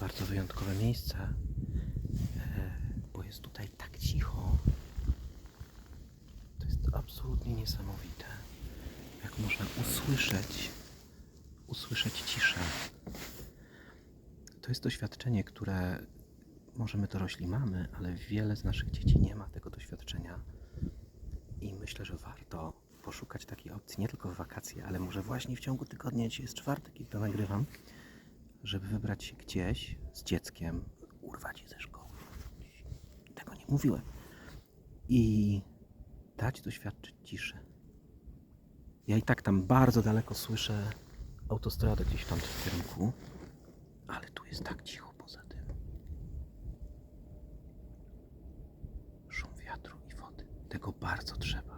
bardzo wyjątkowe miejsce, e, bo jest tutaj tak cicho. To jest absolutnie niesamowite, jak można usłyszeć, usłyszeć ciszę. To jest doświadczenie, które może my dorośli mamy, ale wiele z naszych dzieci nie ma tego doświadczenia. I myślę, że warto poszukać takiej opcji nie tylko w wakacje, ale może właśnie w ciągu tygodnia, dzisiaj jest czwartek i to nagrywam, żeby wybrać się gdzieś z dzieckiem, urwać je ze szkoły. Tego nie mówiłem. I dać doświadczyć ciszy. Ja i tak tam bardzo daleko słyszę autostradę gdzieś w tamtym kierunku, ale tu jest tak cicho poza tym. Szum wiatru i wody. Tego bardzo trzeba.